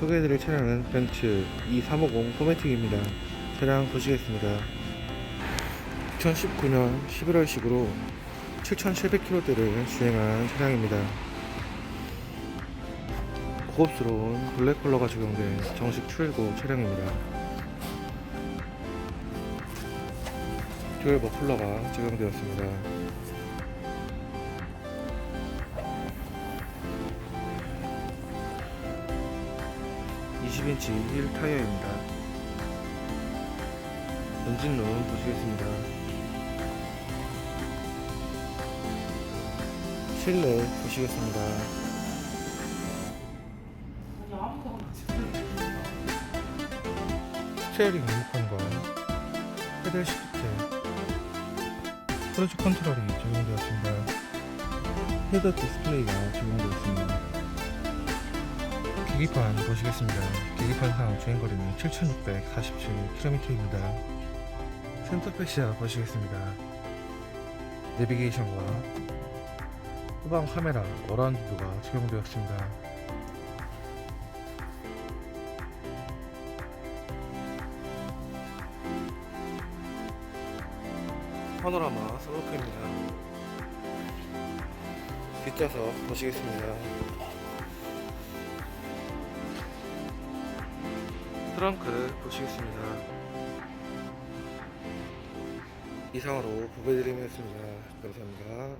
소개해드릴 차량은 벤츠 E350 포매틱입니다. 차량 보시겠습니다. 2019년 11월식으로 7,700km대를 주행한 차량입니다. 고급스러운 블랙 컬러가 적용된 정식 출고 차량입니다. 듀얼 머플러가 적용되었습니다. (20인치) 힐 타이어입니다. 엔진룸 보시겠습니다. 실내 보시겠습니다. 스테어링 리모컨과 페달 시프트 크루즈 컨트롤이 적용되었습니다. 헤더 디스플레이가 적용되었습니다 계기판 보시겠습니다. 계기판상 주행거리는 7,647km입니다. 센터페시아 보시겠습니다. 내비게이션과 후방 카메라 어라운드 뷰가 적용되었습니다. 파노라마 선루프입니다. 뒷좌석 보시겠습니다. 트렁크 보시겠습니다. 이상으로 보배드리겠습니다. 감사합니다.